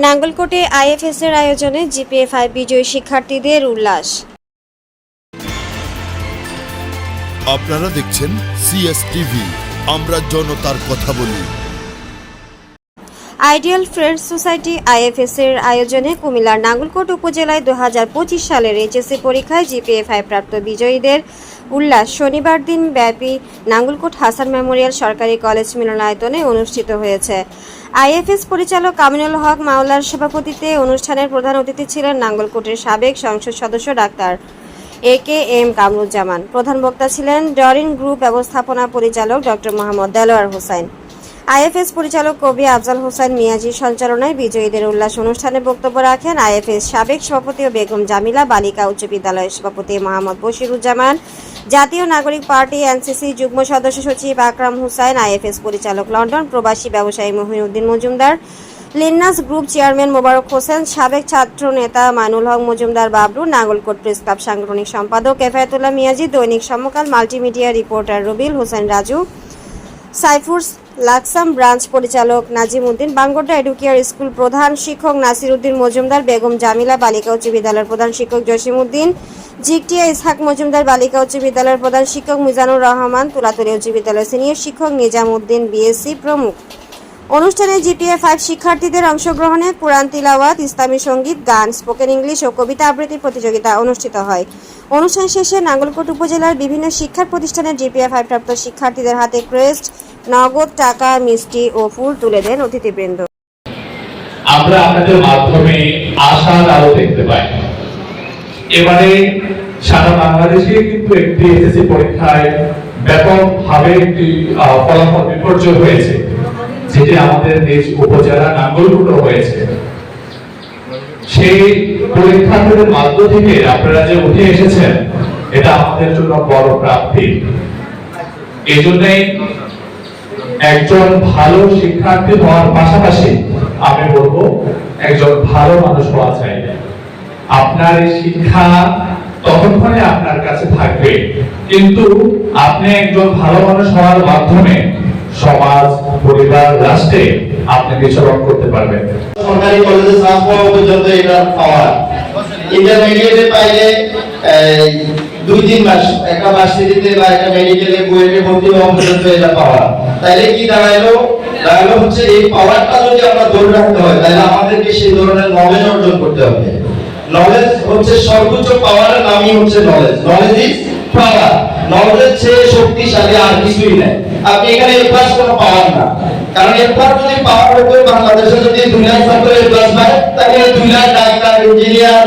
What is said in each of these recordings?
নাঙ্গলকোটে IFS এর আয়োজনে GPA five বিজয়ী শিক্ষার্থীদের উল্লাস। আপনারা দেখছেন সিএস টিভি আমরা জনতার কথা বলি। আইডিয়াল ফ্রেন্ডস সোসাইটি আইএফএস এর আয়োজনে কুমিল্লার নাঙ্গলকোট উপজেলায় দু হাজার পঁচিশ সালের এইচএসসি পরীক্ষায় জিপিএ ফাইভ প্রাপ্ত বিজয়ীদের উল্লাস। শনিবার দিন ব্যাপী নাঙ্গলকোট হাসান মেমোরিয়াল সরকারি কলেজ মিলনায়তনে অনুষ্ঠিত হয়েছে। আইএফএস পরিচালক কামিনুল হক মাওলার সভাপতিতে অনুষ্ঠানের প্রধান অতিথি ছিলেন নাঙ্গলকোটের সাবেক সংসদ সদস্য doctor A K M Kamruzzaman. প্রধান বক্তা ছিলেন ডরিন গ্রুপ ব্যবস্থাপনা পরিচালক ডক্টর মোহাম্মদ দেলোয়ার হোসাইন। আইএফএস পরিচালক কবি আফজাল হোসেন মিয়াজির সঞ্চালনায় বিজয়ীদের উল্লাস অনুষ্ঠানে বক্তব্য রাখেন আইএফএস সাবেক সভাপতি ও বেগম জামিলা, বালিকা উচ্চ বিদ্যালয়ের সভাপতি মোহাম্মদ বশিরুজ্জামান, জাতীয় নাগরিক পার্টি এনসিসি যুগ্ম সদস্য সচিব আকরাম হুসাইন, আইএফএস পরিচালক লন্ডন প্রবাসী ব্যবসায়ী মহিউদ্দিন মজুমদার, লিন্নাস গ্রুপ চেয়ারম্যান মোবারক হোসেন, সাবেক ছাত্র নেতা মাইনুল হক মজুমদার বাবলু নাগলকোট প্রেস ক্লাব সাংগঠনিক সম্পাদক এফায়তুল্লাহ মিয়াজি, দৈনিক Samakal multimedia reporter Rabil Hossain Raju, Saifur Laksam branch পরিচালক নাজিম উদ্দিন বাঙ্গোড্ডা এডুকেয়ার স্কুল প্রধান শিক্ষক নাসির উদ্দিন, মজুমদার বেগম জামিলা, বালিকা উচ্চ বিদ্যালয়ের প্রধান শিক্ষক জসিম উদ্দিন, জিকটিয়া ইসহাক মজুমদার, বালিকা উচ্চ বিদ্যালয়ের প্রধান শিক্ষক মিজানুর রহমান, তুলাতুলি উচ্চ বিদ্যালয়ের সিনিয়র শিক্ষক নিজাম উদ্দিন, বিএসসি প্রমুখ। অনুষ্ঠানে জিপিএ ফাইভ শিক্ষার্থীদের অংশগ্রহণে কোরআন তিলাওয়াত, ইসলামী সংগীত, গান, স্পোকেন ইংলিশ ও কবিতা আবৃত্তি প্রতিযোগিতা অনুষ্ঠিত হয়। অনুষ্ঠান শেষে নাঙ্গলকোট উপজেলার বিভিন্ন শিক্ষা প্রতিষ্ঠানের জিপিএ ফাইভ প্রাপ্ত শিক্ষার্থীদের হাতে ক্রেস্ট, নগদ টাকা, মিষ্টি ও ফুল তুলে দেন অতিথিবৃন্দ। আমরা আপনাদের মাধ্যমে আশার আলো দেখতে পাই। এবারে সারা বাংলাদেশে কিন্তু একটি এসএসসি পরীক্ষায় ব্যাপকভাবে একটি ফলাফল বিপর্যয় হয়েছে। যেটি আমাদের দেশ উপজেলা নাঙ্গলকোটও হয়েছে, সেই পরীক্ষার্থীদের মাধ্য থেকে আপনারা যে উঠে এসেছেন, এটা আমাদের জন্য বড় প্রাপ্তি। এই একজন ভালো শিক্ষার্থী হওয়ার পাশাপাশি আমি বলব, একজন ভালো মানুষ হওয়া চাই। আপনার এই শিক্ষা ততক্ষণে আপনার কাছে থাকবে। কিন্তু আপনি একজন ভালো মানুষ হওয়ার মাধ্যমে সমাজ, পরিবার, রাষ্ট্রে আপনি বিচরণ করতে পারবেন সরকারি কলেজে চান্স পাওয়া পর্যন্ত এটা পাওয়া ইন্টারমিডিয়েটে পাইলে দুই, তিন মাস, একটা ভার্সিটিতে বা একটা মেডিকেলে বুয়েটে ভর্তি হওয়া পর্যন্ত এটা পাওয়া তাইলে কি দাঁড়াইলো? দাঁড়াইলো হচ্ছে এই পাওয়ারটা যদি আমরা ধরে রাখতে হয় তাহলে আমাদেরকে সেই ধরনের নলেজ অর্জন করতে হবে। নলেজ হচ্ছে সর্বোচ্চ পাওয়ারের নামই হচ্ছে নলেজ নলেজ ইজ পাওয়ার নলেজের চেয়ে শক্তিশালী আর কিছুই নাই। আপনি এখানে এ প্লাস কোনো পাওয়ার না। কারণ এরপর যদি পাওয়ার হতো, বাংলাদেশে যদি দুই লাখ ছাত্র এ প্লাস পায় তাহলে দুই লাখ ডাক্তার ইঞ্জিনিয়ার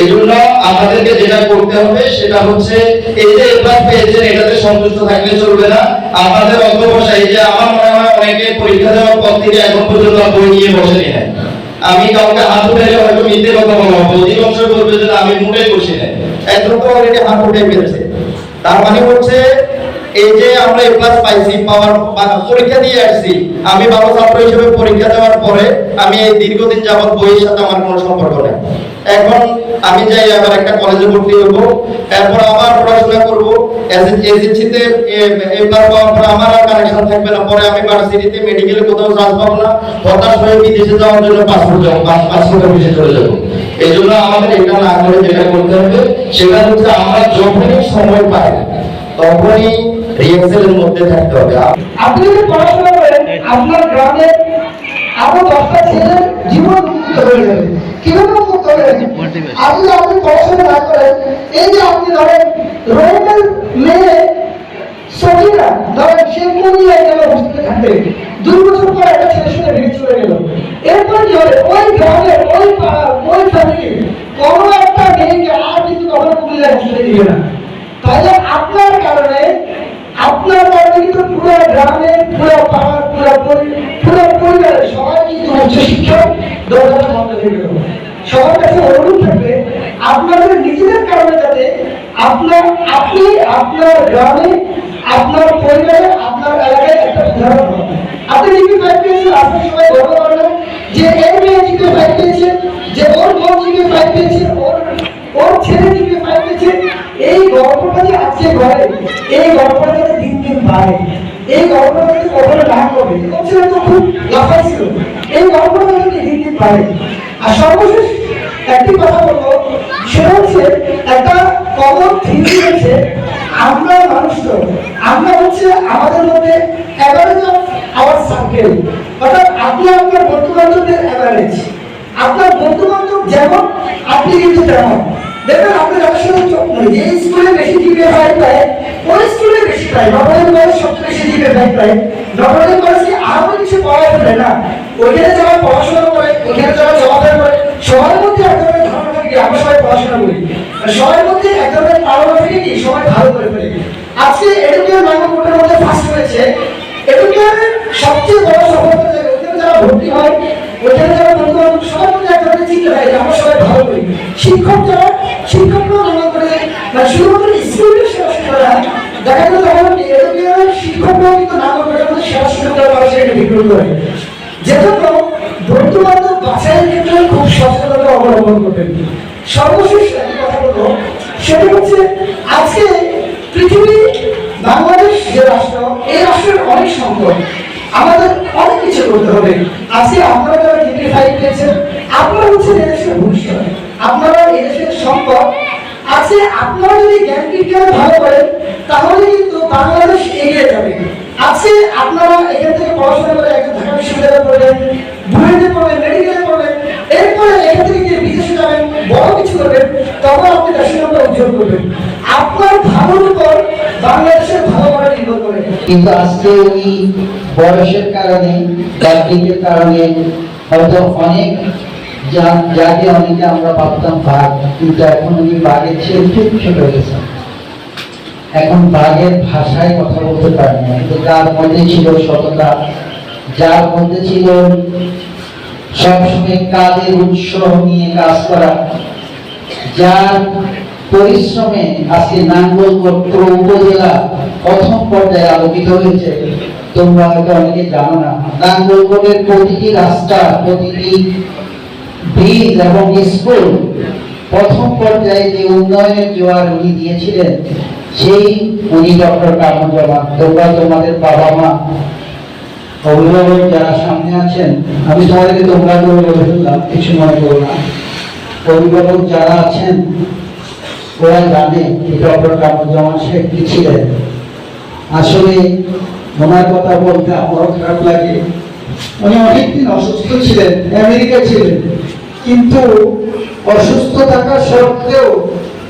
এই জন্য আমাদেরকে যেটা করতে হবে সেটা হচ্ছে এই যে এবার পেয়েছেন, এটাতে সন্তুষ্ট থাকলে চলবে না। আমাদের অধ্যবসায় যে আমার মনে হয় অনেকে পরীক্ষা দেওয়ার পর থেকে এখন পর্যন্ত বই নিয়ে নাই আমি কাউকে হাত উঠাইলে হয়তো মিথ্যে কথা অধিকাংশ বলবে যে আমি একজন তো অলরেডি হাত উঠে ফেলছে। তার মানে হচ্ছে এই যে আমরা পাইছি, পাওয়ার পরীক্ষা দিয়ে আসছি, আমি ভালো ছাত্র হিসেবে পরীক্ষা দেওয়ার পরে আমি এই দীর্ঘদিন যাবত বইয়ের সাথে আমার কোনো সম্পর্ক নেই। এখন আমি যাই আবার একটা কলেজে ভর্তি হব, এরপর আবার পড়াশোনা করব। এসএসসিতে এ প্লাস পাওয়ার পর আমার আর কানেকশন থাকবে না, পরে আমি ভার্সিটিতে মেডিকেলে কোথাও চান্স পাবো না। হতাশ হয়ে বিদেশে যাওয়ার জন্য পাসপোর্ট যাব পাসপোর্ট অফিসে চলে যাব। এই জন্য আমাদের এটা না করে যেটা করতে হবে, সেটা হচ্ছে আমরা যখনই সময় পাই, তখনই রিহার্সালের মধ্যে থাকতে হবে। আপনি যদি পড়াশোনা করেন, আপনার গ্রামে আরও দশটা ছেলের জীবন মুক্ত হয়ে যাবে। কীভাবে মুক্ত যাবে আপনি পড়াশোনা না করেন। এই যে আপনি ধরেন রোমের মেয়ে সখিনা ধরেন সে কুমিল্লায় গেল হোস্টেলে থাকবে দুই বছর পর একটা ছেলে শুনে ভেঙে চলে গেল। এরপর কি হবে? ওই গ্রামের ওই পাড়ার ওই ফ্যামিলি কোনো একটা মেয়েকে আর কিন্তু কখনো কুমিল্লায় হোস্টেলে দিবে না। তাহলে আপনার কারণে আপনার কারণে কিন্তু পুরো গ্রামে পুরো পাড়ার পুরো পরি- সবাই কিন্তু উচ্চ শিক্ষক দরজাটা বন্ধ হয়ে গেল সবার কাছে অনুরোধ থাকবে, আপনাদের নিজেদের কারণে যাতে আপনার আপনি, আপনার গ্রামে, আপনার পরিবারে, আপনার এলাকায় একটা উদাহরণ। আপনি জিপি ফাইভ পেয়েছেন আপনার সবাই গর্ব করবেন যে এই মেয়ে জিপি ফাইভ পেয়েছে যে ওর বোন জিপি ফাইভ পেয়েছে ওর ওর ছেলে জিপি ফাইভ পেয়েছে এই গল্পটা যে আজকে ঘরে। এই গল্পটা দিন দিন বাড়ে। এই গল্পটা যদি কখনো না ওর ছেলে তো খুব লাফাই ছিল। এই গল্পটা যদি দিন দিন বাড়ে। আর সর্বশেষ একটি কথা বলব। সেটা হচ্ছে, একটা কমন থিওরি হচ্ছে, আমরা মানুষ আমরা হচ্ছে আমাদের মধ্যে অ্যাভারেজ অফ আওয়ার সার্কেল অর্থাৎ আপনি আপনার বন্ধু বান্ধবদের অ্যাভারেজ আপনার বন্ধু বান্ধব যেমন, আপনি কিন্তু তেমন। দেখবেন আপনি যাদের চোখ যে স্কুলে বেশি জিপে ফাইভ পায় ওই স্কুলে বেশি পায় নবদের বয়স সবচেয়ে বেশি জিপে ফাইভ পায় নবদের বয়স কি আরও কিছু পড়া ফেলে না? ওইখানে যারা পড়াশোনা করে, ওইখানে যারা চলাফেরা করে, সবার মধ্যে এক ধরনের ধারণা থাকে আমরা সবাই পড়াশোনা করি। সবার মধ্যে এক ধরনের ধারণা থাকে কি, সবাই ভালো করে ফেলে আজকে এডুকেয়ার নাগরকোটের মধ্যে ফার্স্ট হয়েছে এডুকেয়ারের সবচেয়ে বড় সফলতা যে ওখানে যারা ভর্তি হয় ওখানে যারা বন্ধু বান্ধব চিন্তা শিক্ষক নানা শুধুমাত্র স্কুলের সেবা দেখা গেল তখন শিক্ষকরাও কিন্তু পাশে এটা বিক্রি করে। যেজন্য বন্ধু বাছাইয়ের ক্ষেত্রে খুব সচেতনতা অবলম্বন করবেন। সর্বশেষ একটা সেটা হচ্ছে আজকে পৃথিবী, বাংলাদেশ যে রাষ্ট্র, এই রাষ্ট্রের অনেক সংকট আমাদের অনেক কিছু করতে হবে। আজকে আপনারা যারা ডিগ্রি ফাইভ পেয়েছেন কিন্তু করবেন আপনার বাংলাদেশের কিন্তু আজকে উনি বয়সের কারণে কারণে হয়তো অনেক জা- জাতি অনেকে আমরা ভাবতাম বাঘ, কিন্তু এখন উনি বাঘের চেয়ে খুব ছোট হয়েছেন এখন বাঘের ভাষায় কথা বলতে পারেন না। কিন্তু যার মধ্যে ছিল সততা। যার মধ্যে ছিল সবসময় কাজের উৎসাহ নিয়ে কাজ করা। যার পরিশ্রমে আজকে নাঙ্গলকোট উপজেলা প্রথম পর্যায়ে আলোকিত হয়েছে। তোমরা হয়তো অনেকে জানো না নাঙ্গলকোটের প্রতিটি রাস্তা, প্রতিটি ব্রিজ এবং স্কুল প্রথম পর্যায়ে যে উন্নয়নের জোয়ার উনি দিয়েছিলেন, সেই উনি ডক্টর কামরুজ্জামান তোমরা তোমাদের বাবা মা, অভিভাবক যারা সামনে আছেন, আমি তোমাদেরকে তোমরা করে বলে কিছু মনে করো না। অভিভাবক যারা আছেন, ওরা জানে ডক্টর কামরুজ্জামান শেখ কি ছিলেন। আসলে ওনার কথা বলতে আমারও খারাপ লাগে। উনি অনেকদিন অসুস্থ ছিলেন আমেরিকা ছিলেন। কিন্তু অসুস্থ থাকা সত্ত্বেও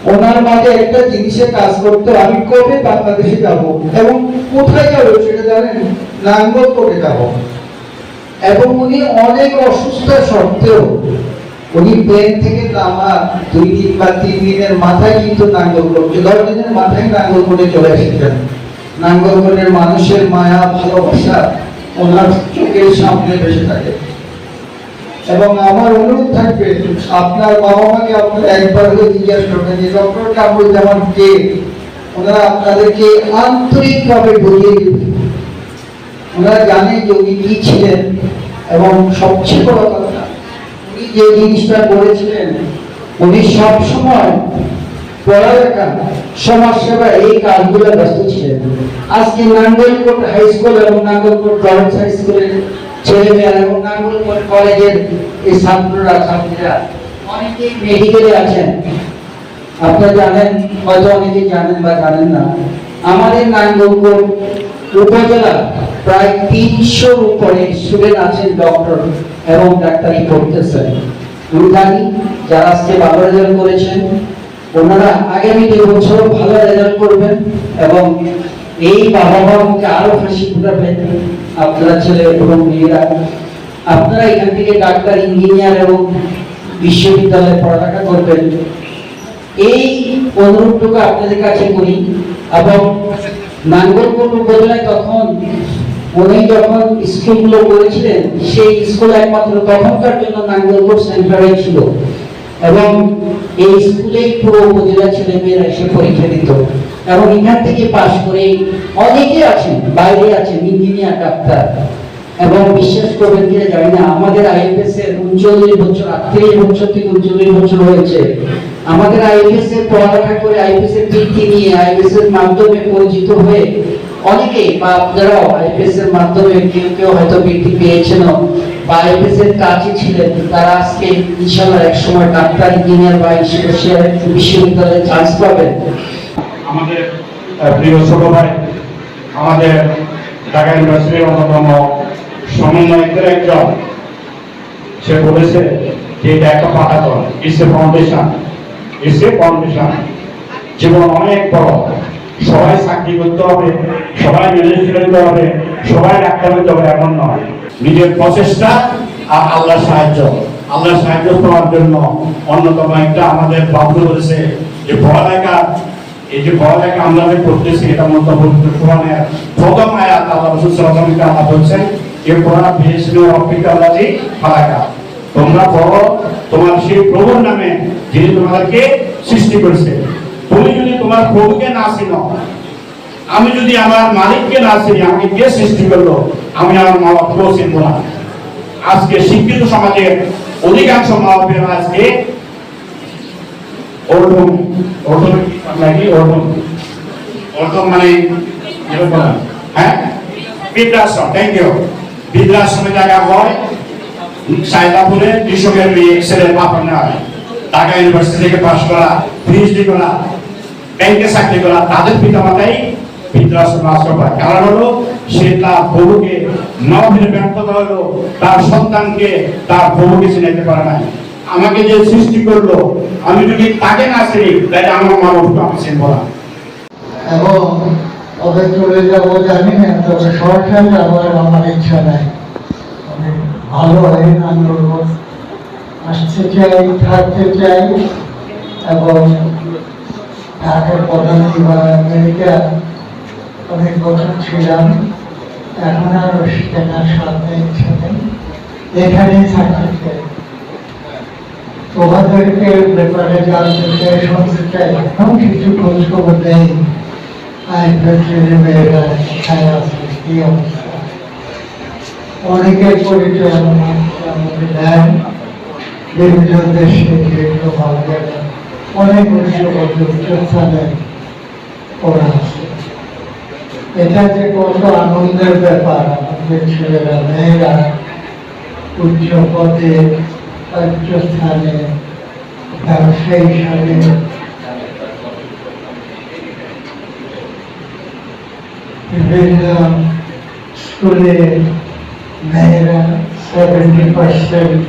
ওনার মাঝে একটা জিনিসে কাজ করতে আমি কবে বাংলাদেশে যাব এবং কোথায় যাব সেটা জানেন? নাঙ্গল করে যাব। এবং উনি অনেক অসুস্থ সত্ত্বেও উনি প্লেন থেকে নামা দুই দিন বা তিন দিনের মাথায় কিন্তু নাঙ্গল করছে দশ দিনের মাথায় নাঙ্গল করে চলে এসেছেন। নাঙ্গলকোটের মানুষের মায়া, ভালোবাসা ওনার চোখের সামনে বেসে থাকে। এবং আমার অনুরোধ থাকবে, আপনার বাবা মাকে আপনার একবার হলে জিজ্ঞাসা করবেন যে, ডক্টর কামরুজ্জামান কে? ওনারা আপনাদেরকে আন্তরিকভাবে বুঝিয়ে দিবেন। ওনারা জানেন যে উনি কি ছিলেন এবং সবচেয়ে বড় কথা, উনি যে জিনিসটা করেছিলেন উনি সবসময় পড়ালেখা সমাজ সেবা এই কাজগুলো ব্যস্ত ছিলেন। আজকে নাঙ্গলকোট হাই স্কুল এবং নাঙ্গলকোট গার্লস হাই স্কুলের ছেলেমেয়েরা এবং নাঙ্গলকোট কলেজের এই ছাত্ররা, ছাত্রীরা অনেকেই মেডিকেলে আছেন। আপনারা জানেন, হয়তো অনেকে জানেন বা জানেন না। আমাদের নাঙ্গলকোট উপজেলা প্রায় তিনশোর উপরে স্টুডেন্ট আছেন ডক্টর এবং ডাক্তারি পড়তেছেন। আমি যারা আজকে ভালো রেজাল্ট করেছেন, ওনারা আগামী দুই বছর ভালো রেজাল্ট করবেন এবং এই বাবা মাকে আরও হাসি ফুটাবেন। আপনারা ছেলে এবং মেয়েরা, আপনারা এখান থেকে ডাক্তার, ইঞ্জিনিয়ার এবং বিশ্ববিদ্যালয়ে পড়ালেখা করবেন। এই অনুরোধটুকু আপনাদের কাছে করি এবং নাঙ্গলকোট উপজেলায় তখন উনি যখন স্কুলগুলো করেছিলেন, সেই স্কুল একমাত্র তখনকার জন্য নাঙ্গলকোট সেন্টারে ছিল এবং এই স্কুলেই পুরো উপজেলা ছেলে মেয়েরা এসে পরীক্ষা দিত। এবং এখান থেকে পাশ করে অনেকে আছেন, বাইরে আছেন, ইঞ্জিনিয়ার, ডাক্তার। এবং বিশ্বাস করবেন কিনা জানি না, আমাদের আইএফএস এর উনচল্লিশ বছর, আটত্রিশ বছর থেকে উনচল্লিশ বছর হয়েছে। আমাদের আইএফএস এর পড়ালেখা করে আইএফএস এর বৃত্তি নিয়ে আইএফএস এর মাধ্যমে পরিচিত হয়ে অনেকেই বা আপনারাও আইএফএস এর মাধ্যমে কেউ কেউ হয়তো বৃত্তি পেয়েছেন বা আইএফএস এর কাজে ছিলেন, তারা আজকে ইনশাল্লাহ এক সময় ডাক্তার, ইঞ্জিনিয়ার বা বিশ্ববিদ্যালয়ে চান্স পাবেন। আমাদের প্রিয় ছোট আমাদের ঢাকা ইউনিভার্সিটির অন্যতম সমন্বয়কের একজন। সে বলেছে যে এটা একটা পাঠাতন it's a foundation it's a foundation জীবন অনেক বড়। সবাই চাকরি করতে হবে, সবাই ম্যানেজ করতে হবে, সবাই ডাক্তার হতে হবে, এমন নয়। নিজের প্রচেষ্টা আর আল্লাহর সাহায্য। আল্লাহর সাহায্য পাওয়ার জন্য অন্যতম একটা আমাদের বাবু বলেছে যে, পড়ালেখা এই যে পড়ালেখা আমরা যে করতেছি, এটা পবিত্র কোরআনের প্রথম আয়াত আল্লাহ রাসূল সাল্লাল্লাহু আলাইহি বলছেন এই কোরআন বিশেষণ রব্বিকা আল্লাহি তোমরা পড়ো তোমার সেই প্রভুর নামে যিনি তোমাদেরকে সৃষ্টি করেছে। তুমি যদি তোমার প্রভুকে না চিনো, আমি যদি আমার মালিককে না চিনি আমাকে কে সৃষ্টি করল? আমি আমার মা বাবাকেও চিনবো না। আজকে শিক্ষিত সমাজের অধিকাংশ মা বাপেরা আজকে ওরকম নাকি ওরকম ওরকম মানে হ্যাঁ? বৃদ্ধাশ্রম থ্যাংক ইউ বৃদ্ধাশ্রমে হয়, সাইদাপুরে কৃষকের মেয়ে, ছেলের ঢাকা ইউনিভার্সিটি থেকে করা পিএইচডি করা ব্যাংকে চাকরি করা, তাদের পিতামাতাই বৃদ্ধাশ্রমে আশ্রয় পায়। কারণ হলো, সে তার বহুকে নভের ব্যর্থতা হলো, তার সন্তানকে তার বহুকে চিনাইতে পারে না আমাকে যে সৃষ্টি করল, আমি যদি তাকে না চিনি, তাহলে আমার মা বাবাকে আমি চিনবো না। এবং ওদের চলে যাব, জানি না তবে সরকার যাওয়ার আমার ইচ্ছা নাই। আমি ভালো হয়ে আন্দোলন আসতে চাই, থাকতে চাই, এবং ঢাকার প্রধান আমেরিকা, অনেক বছর ছিলাম। এখন আর সেখানে সাথে ইচ্ছা নেই। এখানেই থাকতে চাই। তোমাদেরকে ব্যাপারে জানতে চাই, শুনতে চাই। এখন কিছু খোঁজ খবর নেই। কোথায় আছে কি অবস্থা। অনেকের পরিচয় আমাদের দেন বিভিন্ন দেশে বিভিন্ন ভালো অনেক আছে। এটা যে কত আনন্দের ব্যাপার, আমাদের ছেলেরা, মেয়েরা উচ্চ পদে উচ্চ স্থানে ব্যবসায়ী হিসাবে বিভিন্ন স্কুলে মেয়েরা সেভেন্টি পার্সেন্ট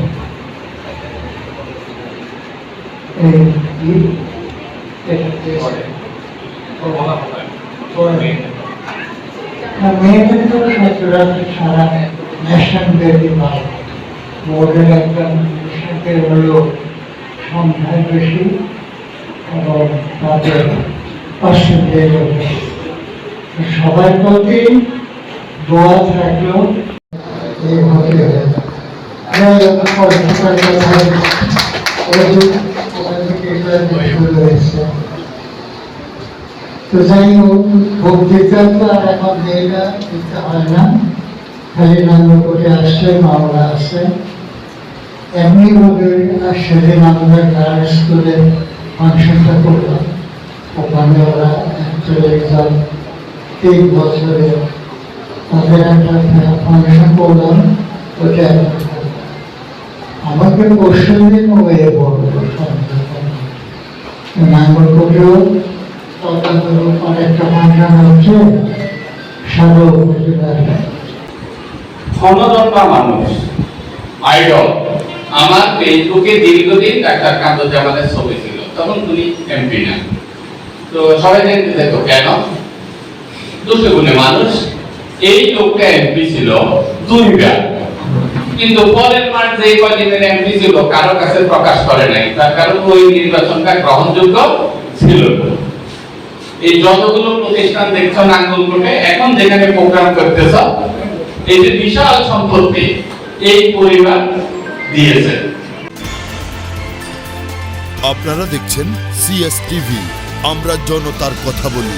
এই কি এটাতে না, মেয়েদের তো সচরাচর সারা ন্যাশন ব্যাপী ভালো মিশনকে হলো সংখ্যায় বেশি এবং তাদের পার্সেন্টেজ সবার প্রতি দোয়া থাকল এই হতে হবে যাই হোক, পরীক্ষার কথায় ওই যে ওখান থেকে এটা শুরু হয়েছে তো যাই আর এখন হয় না। মামলা আছে এমনি আর সেদিন আমরা গার্ল স্কুলে ফাংশনটা করলাম। ওখানে ওরা এক্সাম তিন বছরে তাদের একটা ফাংশন করলাম, ওটা আমাকে কোশ্চেন দিন, ও এ বলব। নাঙ্গল কোটেও অনেকটা ফাংশন হচ্ছে উপজেলার ক্ষমতা মানুষ আইডল আমার ফেসবুকে দীর্ঘদিন ডাক্তার কান্তজামানের ছবি ছিল, তখন তুমি এমপি না। তো সবাই দেখতে দেখো, কেন? দুটো গুণে মানুষ, এই লোকটা এমপি ছিল দুইবার কিন্তু পরের মাস যে কদিনের এমপি ছিল, কারও কাছে প্রকাশ করে নাই। তার কারণ ওই নির্বাচনটা গ্রহণযোগ্য ছিল এই যতগুলো প্রতিষ্ঠান দেখছ নাঙ্গলকোটে এখন যেখানে প্রোগ্রাম করতেছ, এই যে বিশাল সম্পত্তি, এই পরিবার দিয়েছে আপনারা দেখছেন সিএস টিভি আমরা জনতার কথা বলি।